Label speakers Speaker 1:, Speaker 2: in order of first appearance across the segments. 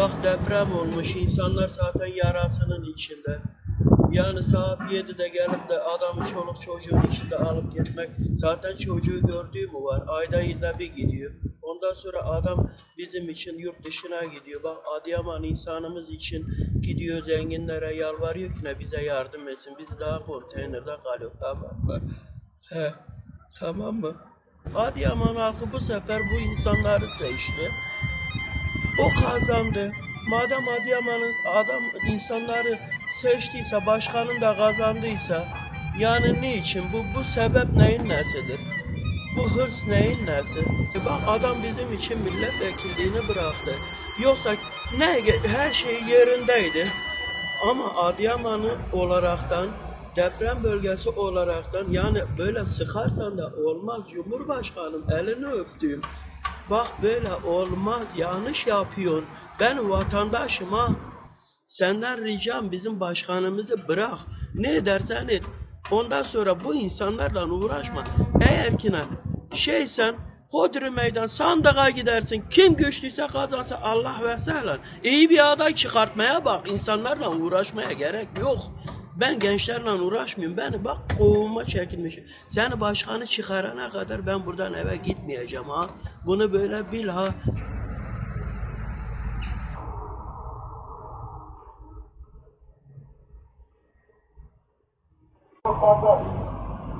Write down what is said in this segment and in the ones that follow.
Speaker 1: Bak deprem olmuş, insanlar zaten yarasının içinde. Yani saat 7'de gelip de adamı çoluk çocuğun içinde alıp gitmek, zaten çocuğu gördüğü mü var? Ayda yılda bir gidiyor. Ondan sonra adam bizim için yurt dışına gidiyor. Bak Adıyaman insanımız için gidiyor zenginlere yalvarıyor ki ne bize yardım etsin. Biz daha konteynerde kalıyor tamam mı? He, tamam mı? Adıyaman halkı bu sefer bu insanları seçti. O kazandı. Madem Adıyaman'ın adam insanları seçtiyse, başkanın da kazandıysa yani niçin? Bu, bu sebep neyin nesidir? Bu hırs neyin nesi? E bak adam bizim için milletvekilliğini bıraktı. Yoksa ne her şey yerindeydi. Ama Adıyaman'ı olaraktan deprem bölgesi olaraktan yani böyle sıkarsan da olmaz Cumhurbaşkanım elini öptüğüm. Bak böyle olmaz yanlış yapıyorsun. Ben vatandaşım ha. Senden ricam bizim başkanımızı bırak. Ne edersen et. Ondan sonra bu insanlarla uğraşma. Eğer ki ne şeysen Hodri meydan sandığa gidersin. Kim güçlüyse kazansa Allah ve sehlen. İyi bir aday çıkartmaya bak. İnsanlarla uğraşmaya gerek yok. Ben gençlerle uğraşmıyorum. Ben bak kovulma çekilmişim. Seni başkanı çıkarana kadar ben buradan eve gitmeyeceğim ha. Bunu böyle bil ha.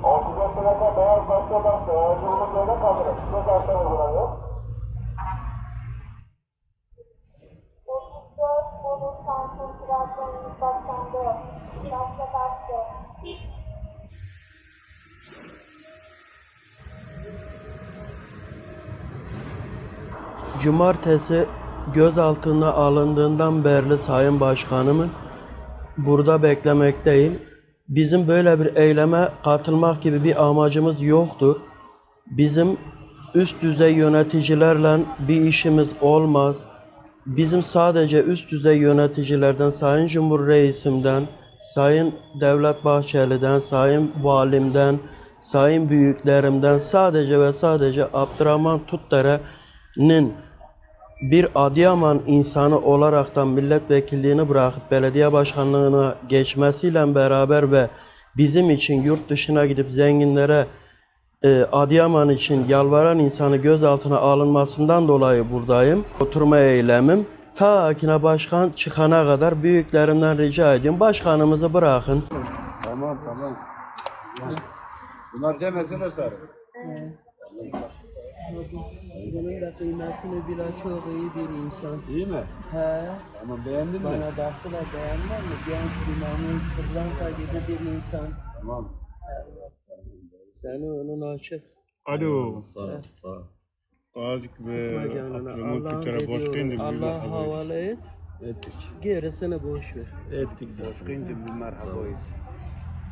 Speaker 2: Oksijen sırasında beyaz başladan yolunu böyle kaldırın. Size zaten uygulanıyor.
Speaker 3: Otuz
Speaker 1: Cumartesi gözaltına alındığından beri Sayın Başkanımın burada beklemekteyim. Bizim böyle bir eyleme katılmak gibi bir amacımız yoktu. Bizim üst düzey yöneticilerle bir işimiz olmaz. Bizim sadece üst düzey yöneticilerden, Sayın Cumhur Reisimden, Sayın Devlet Bahçeli'den, Sayın Valimden, Sayın Büyüklerimden sadece ve sadece Abdurrahman Tutdere'nin bir Adıyaman insanı olaraktan milletvekilliğini bırakıp belediye başkanlığına geçmesiyle beraber ve bizim için yurt dışına gidip zenginlere e, Adıyaman için yalvaran insanı gözaltına alınmasından dolayı buradayım. Oturma eylemim. Ta Akine Başkan çıkana kadar büyüklerimden rica ediyorum. Başkanımızı bırakın.
Speaker 4: Tamam tamam. Bunlar demese de sarı.
Speaker 1: Bunun da kıymetini bilen çok iyi bir insan.
Speaker 4: İyi mi?
Speaker 1: He.
Speaker 4: Tamam beğendin mi?
Speaker 1: Bana baktılar beğenmez mi? Genç, dinamik, pırlanta gibi bir insan.
Speaker 4: Tamam.
Speaker 1: Seni önün açık.
Speaker 5: Alo.
Speaker 4: Sağ sağ.
Speaker 5: Azıcık ve
Speaker 1: Allah'ın
Speaker 5: Tüter'e boş değildim.
Speaker 1: Allah'a havale et.
Speaker 4: Ettik.
Speaker 1: Gerisini boş ver.
Speaker 4: Ettik. Boş kıyınca bir merhabayız.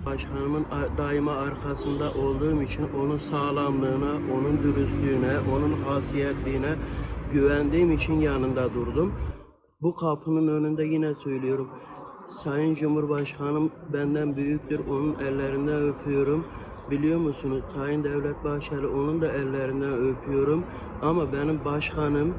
Speaker 1: Başkanımın daima arkasında olduğum için onun sağlamlığına, onun dürüstlüğüne, onun hasiyetliğine güvendiğim için yanında durdum. Bu kapının önünde yine söylüyorum. Sayın Cumhurbaşkanım benden büyüktür. Onun ellerinden öpüyorum. Biliyor musunuz Sayın Devlet Bahçeli onun da ellerinden öpüyorum. Ama benim başkanım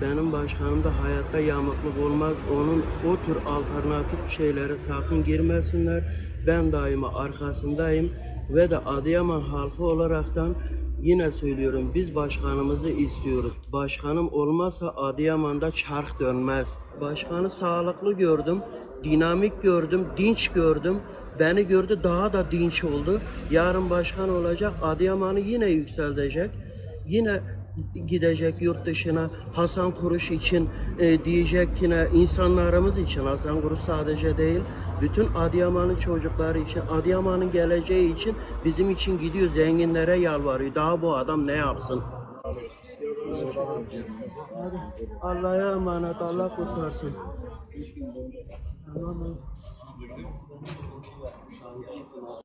Speaker 1: benim başkanım da hayatta yamıklık olmaz. Onun o tür alternatif şeylere sakın girmesinler. Ben daima arkasındayım ve de Adıyaman halkı olaraktan yine söylüyorum biz başkanımızı istiyoruz. Başkanım olmazsa Adıyaman'da çark dönmez. Başkanı sağlıklı gördüm, dinamik gördüm, dinç gördüm. Beni gördü daha da dinç oldu. Yarın başkan olacak, Adıyaman'ı yine yükseltecek. Yine gidecek yurt dışına. Hasan Kuruş için e, diyecek yine insanlarımız için Hasan Kuruş sadece değil bütün Adıyaman'ın çocukları için Adıyaman'ın geleceği için bizim için gidiyor zenginlere yalvarıyor. Daha bu adam ne yapsın? Allah'a emanet Allah kurtarsın. mı?